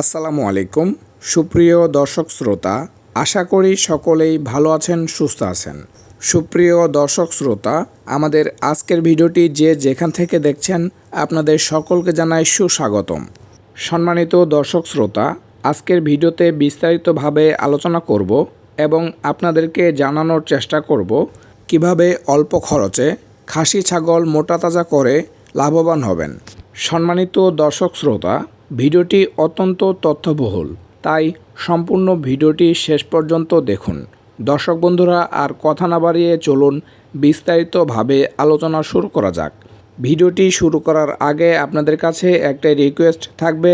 আসসালামু আলাইকুম। সুপ্রিয় দর্শক শ্রোতা, আশা করি সকলেই ভালো আছেন, সুস্থ আছেন। সুপ্রিয় দর্শক শ্রোতা, আমাদের আজকের ভিডিওটি যে যেখান থেকে দেখছেন, আপনাদের সকলকে জানাই সুস্বাগতম। সম্মানিত দর্শক শ্রোতা, আজকের ভিডিওতে বিস্তারিতভাবে আলোচনা করব এবং আপনাদেরকে জানানোর চেষ্টা করব কীভাবে অল্প খরচে খাসি, ছাগল মোটা তাজা করে লাভবান হবেন। সম্মানিত দর্শক শ্রোতা ভিডিওটি অত্যন্ত তথ্যবহুল, তাই সম্পূর্ণ ভিডিওটি শেষ পর্যন্ত দেখুন। দর্শক বন্ধুরা, আর কথা না বাড়িয়ে চলুন, বিস্তারিতভাবে আলোচনা শুরু করা যাক। ভিডিওটি শুরু করার আগে আপনাদের কাছে একটা রিকোয়েস্ট থাকবে,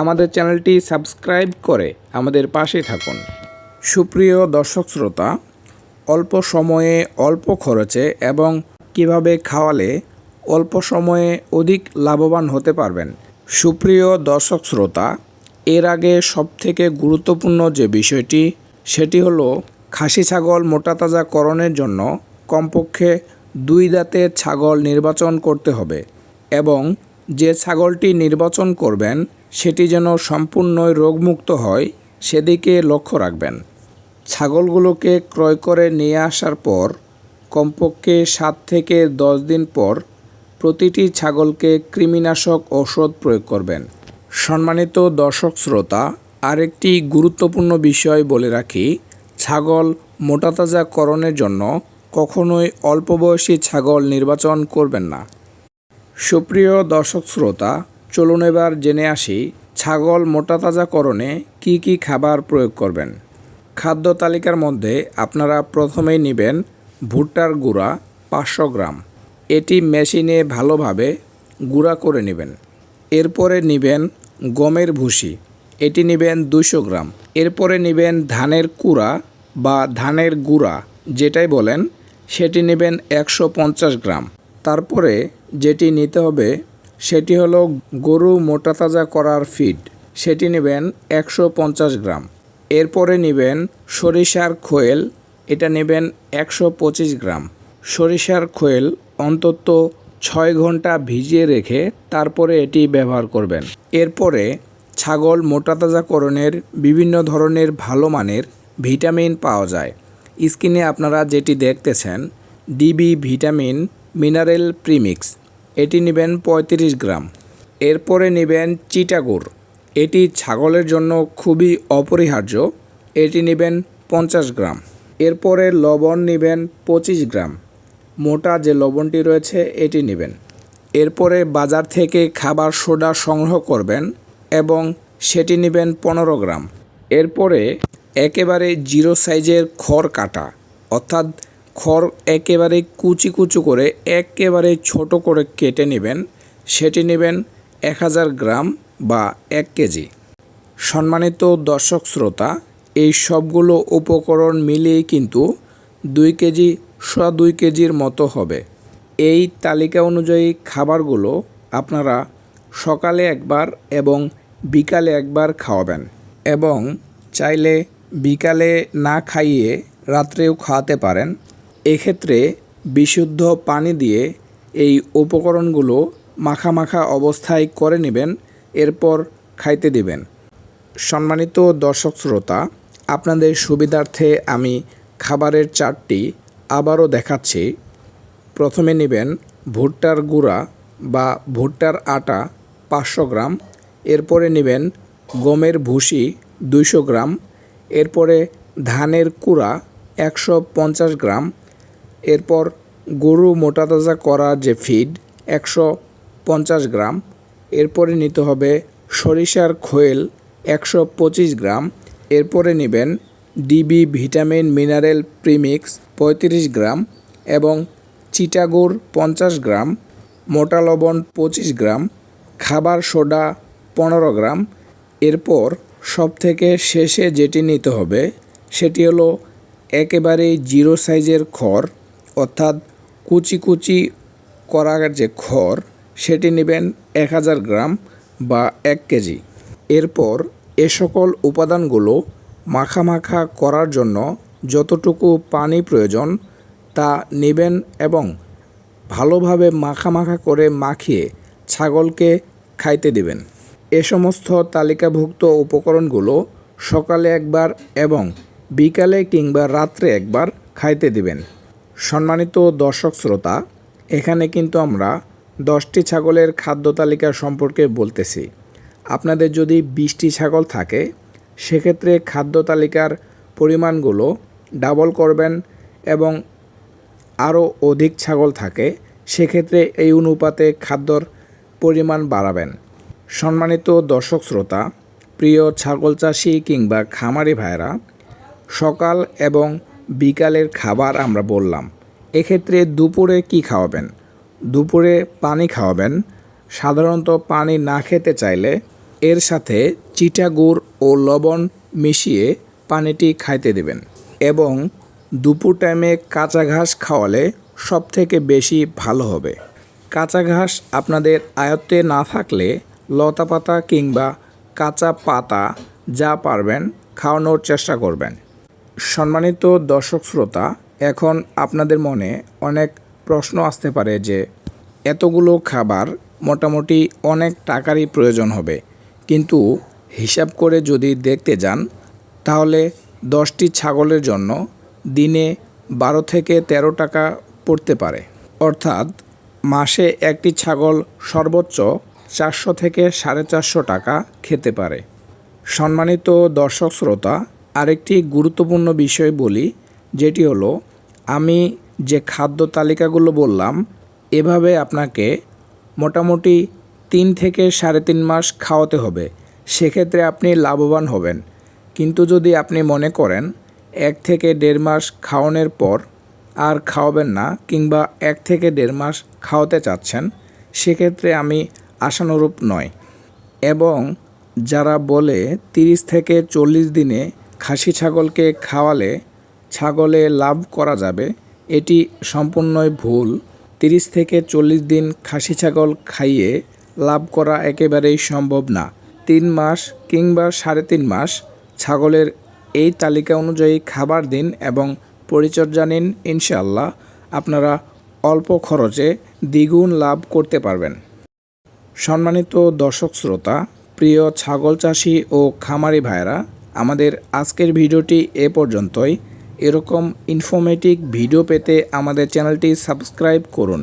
আমাদের চ্যানেলটি সাবস্ক্রাইব করে আমাদের পাশে থাকুন। সুপ্রিয় দর্শক শ্রোতা, অল্প সময়ে অল্প খরচে এবং কীভাবে খাওয়ালে অল্প সময়ে অধিক লাভবান হতে পারবেন সুপ্রিয় দর্শক শ্রোতা, এর আগে সবথেকে গুরুত্বপূর্ণ যে বিষয়টি, সেটি হলো খাসি ছাগল মোটাতাজাকরণের জন্য কমপক্ষে দুই দাঁতের ছাগল নির্বাচন করতে হবে এবং যে ছাগলটি নির্বাচন করবেন, সেটি যেন সম্পূর্ণই রোগমুক্ত হয়, সেদিকে লক্ষ্য রাখবেন। ছাগলগুলোকে ক্রয় করে নিয়ে আসার পর কমপক্ষে সাত থেকে দশ দিন পর প্রতিটি ছাগলকে কৃমিনাশক ঔষধ প্রয়োগ করবেন। সম্মানিত দর্শক শ্রোতা, আরেকটি গুরুত্বপূর্ণ বিষয় বলে রাখি, ছাগল মোটাতাজাকরণের জন্য কখনোই অল্প বয়সী ছাগল নির্বাচন করবেন না। সুপ্রিয় দর্শক শ্রোতা, চলুন এবার জেনে আসি ছাগল মোটাতাজাকরণে কি কি খাবার প্রয়োগ করবেন। খাদ্য তালিকার মধ্যে আপনারা প্রথমেই নেবেন ভুট্টার গুঁড়া পাঁচশো গ্রাম এটি মেশিনে ভালোভাবে গুঁড়া করে নেবেন। এরপরে নেবেন গমের ভুসি। এটি নেবেন দুশো গ্রাম। এরপরে নেবেন ধানের কুড়া বা ধানের গুঁড়া, যেটাই বলেন, সেটি নেবেন একশো পঞ্চাশ গ্রাম। তারপরে যেটি নিতে হবে, সেটি হলো গরু মোটা তাজা করার ফিড। সেটি নেবেন একশো পঞ্চাশ গ্রাম। এরপরে নেবেন সরিষার খোয়েল, এটা নেবেন একশো পঁচিশ গ্রাম। সরিষার খোয়েল অন্তত ছয় ঘণ্টা ভিজিয়ে রেখে তারপরে এটি ব্যবহার করবেন। এরপরে ছাগল মোটাতাজাকরণের বিভিন্ন ধরনের ভালো মানের ভিটামিন পাওয়া যায়। স্কিনে আপনারা যেটি দেখতেছেন, ডিবি ভিটামিন মিনারেল প্রিমিক্স, এটি নেবেন পঁয়ত্রিশ গ্রাম। এরপরে নেবেন চিটাগুড়, এটি ছাগলের জন্য খুবই অপরিহার্য, এটি নেবেন পঞ্চাশ গ্রাম। এরপরে লবণ নেবেন পঁচিশ গ্রাম। মোটা যে লবণটি রয়েছে, এটি নেবেন। এরপরে বাজার থেকে খাবার সোডা সংগ্রহ করবেন এবং সেটি নেবেন পনেরো গ্রাম। এরপরে একেবারে জিরো সাইজের খড় কাটা, অর্থাৎ খড় একেবারে কুচি কুচু করে, একেবারে ছোট করে কেটে নেবেন। সেটি নেবেন এক হাজার গ্রাম বা এক কেজি। সম্মানিত দর্শক শ্রোতা, এই সবগুলো উপকরণ মিলিয়ে কিন্তু দুই কেজি সোয়া দুই কেজির মতো হবে। এই তালিকা অনুযায়ী খাবারগুলো আপনারা সকালে একবার এবং বিকালে একবার খাওয়াবেন এবং চাইলে বিকালে না খাইয়ে রাত্রেও খাওয়াতে পারেন। এক্ষেত্রে বিশুদ্ধ পানি দিয়ে এই উপকরণগুলো মাখা মাখা অবস্থায় করে নেবেন, এরপর খাইতে দিবেন। সম্মানিত দর্শক শ্রোতা, আপনাদের সুবিধার্থে আমি খাবারের চারটি আবারও দেখাচ্ছি। প্রথমে নেবেন ভুট্টার গুঁড়া বা ভুট্টার আটা পাঁচশো গ্রাম, এরপরে নেবেন গমের ভুসি দুইশো গ্রাম, এরপরে ধানের কুড়া একশো পঞ্চাশ গ্রাম, এরপর গরু মোটা তাজা করা যে ফিড একশো পঞ্চাশ গ্রাম, এরপরে নিতে হবে সরিষার খোয়েল একশো পঁচিশ গ্রাম, এরপরে নেবেন ডিবি ভিটামিন মিনারেল প্রিমিক্স পঁয়ত্রিশ গ্রাম এবং চিটাগুড় পঞ্চাশ গ্রাম, মোটা লবণ পঁচিশ গ্রাম, খাবার সোডা পনেরো গ্রাম। এরপর সবথেকে শেষে যেটি নিতে হবে, সেটি হলো একেবারে জিরো সাইজের খড়, অর্থাৎ কুচি কুচি করা যে খড়, সেটি নেবেন এক হাজার গ্রাম বা এক কেজি। এরপর এ সকল উপাদানগুলো মাখা মাখা করার জন্য যতটুকু পানি প্রয়োজন তা নেবেন এবং ভালোভাবে মাখা মাখা করে মাখিয়ে ছাগলকে খাইতে দেবেন। এ সমস্ত তালিকাভুক্ত উপকরণগুলো সকালে একবার এবং বিকালে কিংবা রাত্রে একবার খাইতে দিবেন। সম্মানিত দর্শক শ্রোতা, এখানে কিন্তু আমরা দশটি ছাগলের খাদ্য তালিকা সম্পর্কে বলতেছি। আপনাদের যদি বিশটি ছাগল থাকে সেক্ষেত্রে খাদ্য তালিকার পরিমাণগুলো ডাবল করবেন এবং আরও অধিক ছাগল থাকে, সেক্ষেত্রে এই অনুপাতে খাদ্যর পরিমাণ বাড়াবেন। সম্মানিত দর্শক শ্রোতা, প্রিয় ছাগল চাষি কিংবা খামারি ভাইরা সকাল এবং বিকালের খাবার আমরা বললাম। এক্ষেত্রে দুপুরে কি খাওয়াবেন? দুপুরে পানি খাওয়াবেন। সাধারণত পানি না খেতে চাইলে এর সাথে চিটা গুড় ও লবণ মিশিয়ে পানিটি খাইতে দেবেন এবং দুপুর টাইমে কাঁচা ঘাস খাওয়ালে সব থেকে বেশি ভালো হবে। কাঁচা ঘাস আপনাদের আয়ত্তে না থাকলে লতা পাতা কিংবা কাঁচা পাতা যা পারবেন খাওয়ানোর চেষ্টা করবেন। সম্মানিত দর্শক শ্রোতা, এখন আপনাদের মনে অনেক প্রশ্ন আসতে পারে যে, এতগুলো খাবার মোটামুটি অনেক টাকারই প্রয়োজন হবে। কিন্তু হিসাব করে যদি দেখতে যান, তাহলে দশটি ছাগলের জন্য দিনে বারো থেকে তেরো টাকা পড়তে পারে। অর্থাৎ মাসে একটি ছাগল সর্বোচ্চ চারশো থেকে সাড়ে চারশো টাকা খেতে পারে। সম্মানিত দর্শক শ্রোতা, আরেকটি গুরুত্বপূর্ণ বিষয় বলি, যেটি হলো, আমি যে খাদ্য তালিকাগুলো বললাম, এভাবে আপনাকে মোটামুটি তিন থেকে সাড়ে তিন মাস খাওয়াতে হবে। সেক্ষেত্রে আপনি লাভবান হবেন। কিন্তু যদি আপনি মনে করেন এক থেকে দেড় মাস খাওয়ানোর পর আর খাওয়াবেন না কিংবা এক থেকে দেড় মাস খাওয়াতে চাচ্ছেন, সেক্ষেত্রে আমি আশানুরূপ নয়। এবং যারা বলে তিরিশ থেকে চল্লিশ দিনে খাসি ছাগলকে খাওয়ালে ছাগলে লাভ করা যাবে, এটি সম্পূর্ণই ভুল। তিরিশ থেকে চল্লিশ দিন খাসি ছাগল খাইয়ে লাভ করা একেবারেই সম্ভব না। তিন মাস কিংবা সাড়ে তিন মাস ছাগলের এই তালিকা অনুযায়ী খাবার দিন এবং পরিচর্যা নিন ইনশাল্লাহ আপনারা অল্প খরচে দ্বিগুণ লাভ করতে পারবেন। সম্মানিত দর্শক শ্রোতা, প্রিয় ছাগল চাষি ও খামারি ভাইরা আমাদের আজকের ভিডিওটি এ পর্যন্তই। এরকম ইনফরমেটিভ ভিডিও পেতে আমাদের চ্যানেলটি সাবস্ক্রাইব করুন।